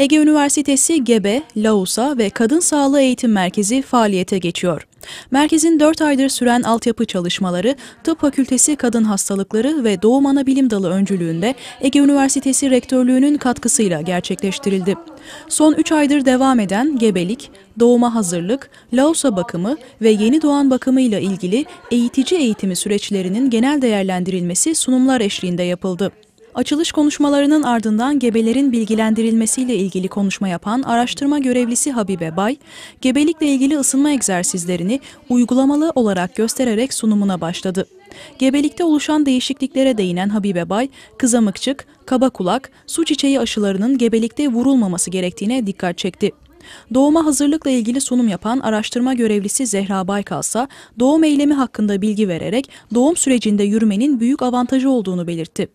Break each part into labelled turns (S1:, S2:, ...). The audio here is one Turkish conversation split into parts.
S1: Ege Üniversitesi Gebe, Lausa ve Kadın Sağlığı Eğitim Merkezi faaliyete geçiyor. Merkezin 4 aydır süren altyapı çalışmaları, Tıp Fakültesi Kadın Hastalıkları ve Doğum Anabilim Dalı öncülüğünde Ege Üniversitesi Rektörlüğü'nün katkısıyla gerçekleştirildi. Son 3 aydır devam eden gebelik, doğuma hazırlık, Lausa bakımı ve yeni doğan bakımıyla ilgili eğitici eğitimi süreçlerinin genel değerlendirilmesi sunumlar eşliğinde yapıldı. Açılış konuşmalarının ardından gebelerin bilgilendirilmesiyle ilgili konuşma yapan araştırma görevlisi Habibe Bay, gebelikle ilgili ısınma egzersizlerini uygulamalı olarak göstererek sunumuna başladı. Gebelikte oluşan değişikliklere değinen Habibe Bay, kızamıkçık, kaba kulak, su çiçeği aşılarının gebelikte vurulmaması gerektiğine dikkat çekti. Doğuma hazırlıkla ilgili sunum yapan araştırma görevlisi Zehra Baykalsa, doğum eylemi hakkında bilgi vererek doğum sürecinde yürümenin büyük avantajı olduğunu belirtti.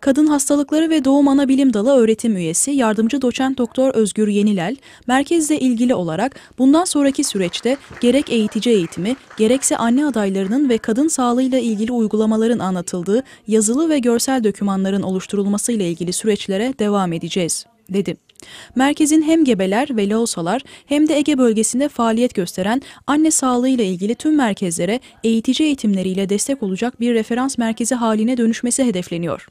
S1: Kadın Hastalıkları ve Doğum Anabilim Dalı öğretim üyesi yardımcı doçent doktor Özgür Yenilel, merkezle ilgili olarak bundan sonraki süreçte gerek eğitici eğitimi, gerekse anne adaylarının ve kadın sağlığıyla ilgili uygulamaların anlatıldığı yazılı ve görsel dokümanların oluşturulmasıyla ilgili süreçlere devam edeceğiz, dedi. Merkezin hem gebeler ve laosalar hem de Ege bölgesinde faaliyet gösteren anne sağlığıyla ilgili tüm merkezlere eğitici eğitimleriyle destek olacak bir referans merkezi haline dönüşmesi hedefleniyor.